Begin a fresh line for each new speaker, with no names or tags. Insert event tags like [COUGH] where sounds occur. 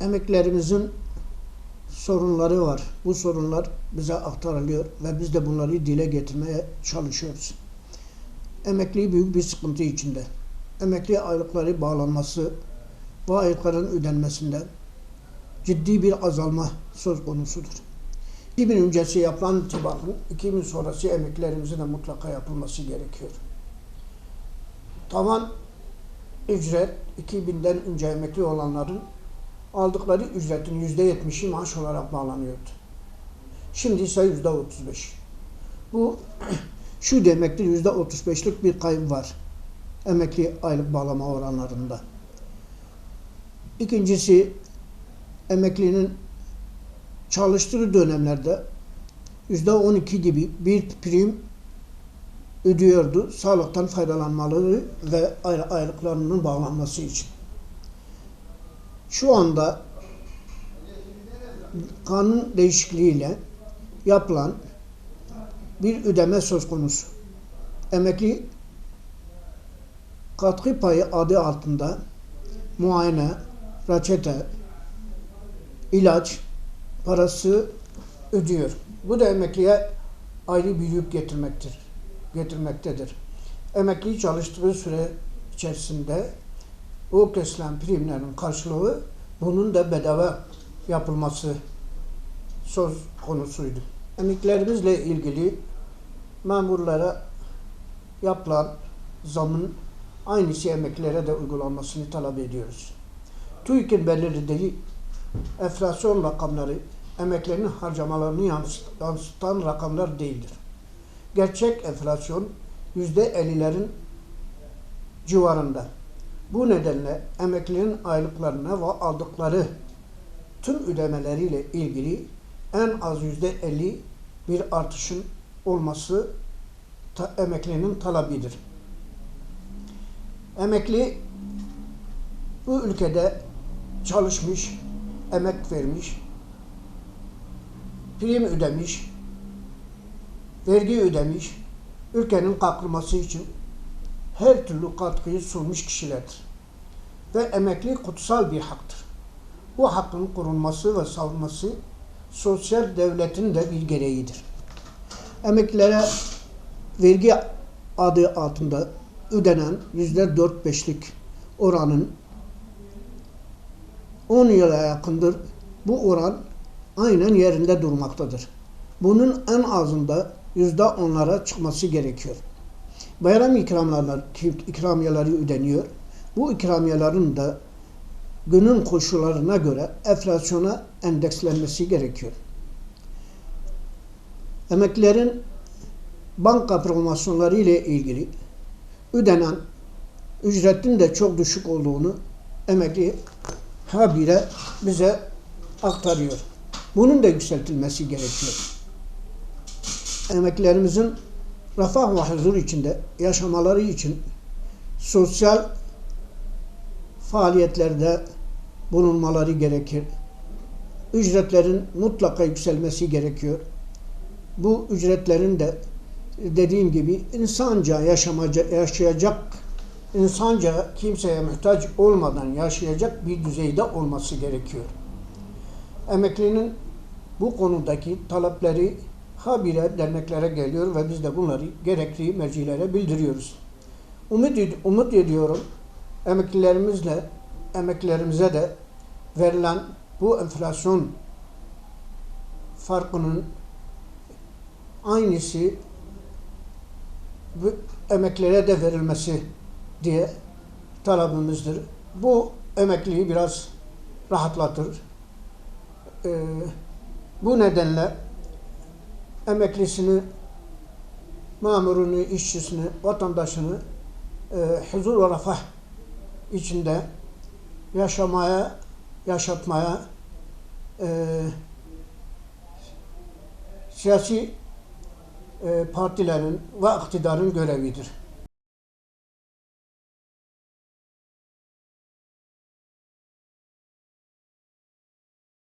Emeklerimizin sorunları var. Bu sorunlar bize aktarılıyor ve biz de bunları dile getirmeye çalışıyoruz. Emekli büyük bir sıkıntı içinde. Emekli aylıkları bağlanması bu aylıkların ödenmesinde ciddi bir azalma söz konusudur. 2000 öncesi yapılan itibakın 2000 sonrası emeklilerimizin de mutlaka yapılması gerekiyor. Tavan ücret 2000'den önce emekli olanların aldıkları ücretin %70'i maaş olarak bağlanıyordu. Şimdi ise %35. Bu [CLEARS THROAT] şu demektir %35'lik bir kayıp var emekli aylık bağlama oranlarında. İkincisi emeklinin çalıştığı dönemlerde %12 gibi bir prim ödüyordu sağlıktan faydalanmaları ve aylıklarının bağlanması için. Şu anda kanun değişikliğiyle yapılan bir ödeme söz konusu. Emekli katkı payı adı altında muayene, reçete, ilaç parası ödüyor. Bu da emekliye ayrı bir yük getirmektir, getirmektedir. Emekli çalıştığı süre içerisinde o kesilen primlerin karşılığı bunun da bedava yapılması söz konusuydu. Emeklerimizle ilgili memurlara yapılan zamın aynısı emeklilere de uygulanmasını talep ediyoruz. TÜİK'in belirlediği enflasyon rakamları emeklerinin harcamalarını yansıtan rakamlar değildir. Gerçek enflasyon yüzde ellilerin civarında. Bu nedenle emeklilerin aylıklarına ve aldıkları tüm ödemeleriyle ilgili en az yüzde elli bir artışın olması ta, emeklinin talebidir. Emekli bu ülkede çalışmış, emek vermiş, prim ödemiş, vergi ödemiş, ülkenin kalkınması için her türlü katkıyı sunmuş kişilerdir. Ve emekli kutsal bir haktır. Bu hakkın korunması ve savunması sosyal devletin de bir gereğidir. Emeklilere vergi adı altında ödenen yüzde dört beşlik oranın 10 yıla yakındır bu oran aynen yerinde durmaktadır. Bunun en azında yüzde onlara çıkması gerekiyor. Bayram ikramları, ikramiyeleri ödeniyor. Bu ikramiyeların da günün koşullarına göre enflasyona endekslenmesi gerekiyor. Emeklilerin banka promosyonları ile ilgili ödenen ücretin de çok düşük olduğunu emekli habire bize aktarıyor. Bunun da yükseltilmesi gerekiyor. Emeklilerimizin refah ve huzur içinde yaşamaları için sosyal faaliyetlerde bulunmaları gerekir. Ücretlerin mutlaka yükselmesi gerekiyor. Bu ücretlerin de dediğim gibi insanca yaşamaca, yaşayacak, insanca kimseye muhtaç olmadan yaşayacak bir düzeyde olması gerekiyor. Emeklinin bu konudaki talepleri habire derneklere geliyor ve biz de bunları gerekli mercilere bildiriyoruz. Umut, umut ediyorum emeklilerimizle emeklilerimize de verilen bu enflasyon farkının aynısı bu emeklilere de verilmesi diye talebimizdir. Bu emekliyi biraz rahatlatır. Ee, bu nedenle emeklisini, memurunu, işçisini, vatandaşını e, huzur ve refah içinde yaşamaya, yaşatmaya e, siyasi e, partilerin ve iktidarın görevidir.